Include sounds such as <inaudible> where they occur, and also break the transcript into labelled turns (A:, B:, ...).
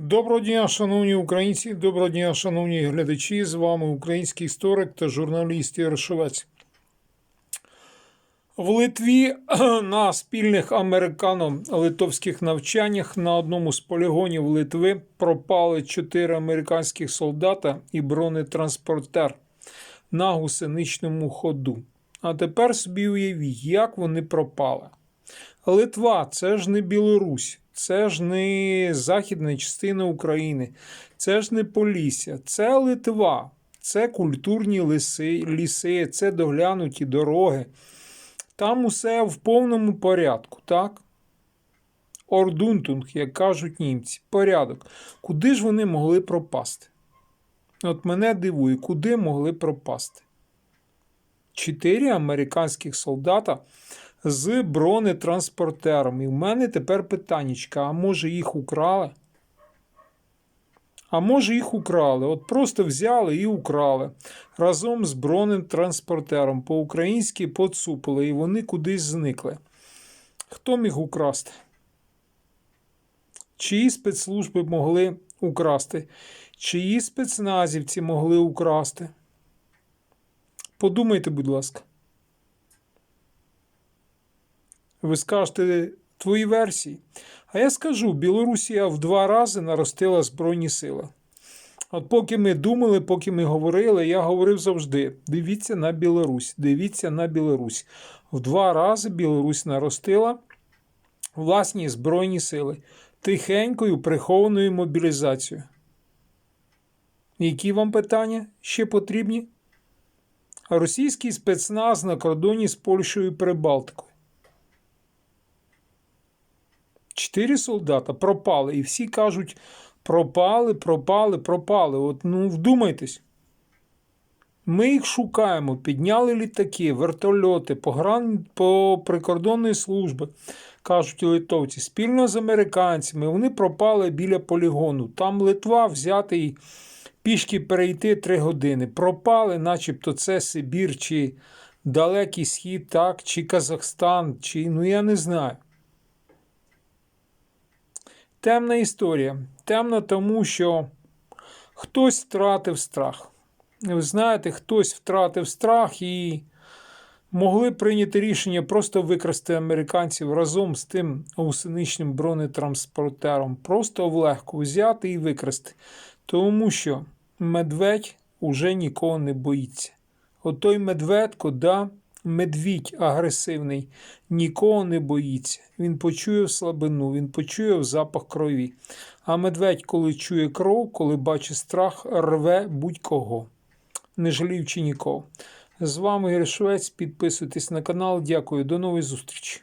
A: Доброго дня, шановні українці, доброго дня, шановні глядачі. З вами український історик та журналіст Ярошовець. В Литві <clears throat> на спільних американо-литовських навчаннях на одному з полігонів Литви пропали чотири американських солдата і бронетранспортер на гусеничному ходу. А тепер собі уявіть, як вони пропали. Литва це ж не Білорусь, це ж не західна частина України, це ж не Полісся, це Литва, це культурні ліси, ліси, це доглянуті дороги. Там усе в повному порядку, так? Ордунтунг, як кажуть німці, порядок. Куди ж вони могли пропасти? От мене дивує, куди могли пропасти? Чотири американських солдата з бронетранспортером. І в мене тепер питаннячка, а може їх украли? А може їх украли? От просто взяли і украли разом з бронетранспортером. По-українськи поцупили, і вони кудись зникли. Хто міг украсти? Чиї спецслужби могли украсти? Чиї спецназівці могли украсти? Подумайте, будь ласка. Ви скажете твої версії. А я скажу: Білорусія в два рази наростила Збройні сили. От поки ми думали, поки ми говорили, я говорив завжди: дивіться на Білорусь, дивіться на Білорусь. В два рази Білорусь наростила власні Збройні сили тихенькою прихованою мобілізацією. Які вам питання ще потрібні? Російський спецназ на кордоні з Польщею і Прибалтикою. Чотири солдата пропали, і всі кажуть: пропали, пропали, пропали. От ну вдумайтесь. Ми їх шукаємо, підняли літаки, вертольоти, погран... по прикордонної служби, кажуть литовці, спільно з американцями. Вони пропали біля полігону. Там Литва взяти і пішки перейти три години. Пропали, начебто це Сибір, чи Далекий Схід, так, чи Казахстан, чи ну я не знаю. Темна історія. Темна тому, що хтось втратив страх. Ви знаєте, хтось втратив страх і могли прийняти рішення просто викрасти американців разом з тим гусеничним бронетранспортером. Просто влегко взяти і викрасти. Тому що медведь уже нікого не боїться. Отой медведко, да, медвідь агресивний, нікого не боїться. Він почує слабину, він почує запах крові. А медведь, коли чує кров, коли бачить страх, рве будь-кого, не жаліючи нікого. З вами Ігор. Підписуйтесь на канал. Дякую, до нової зустрічі.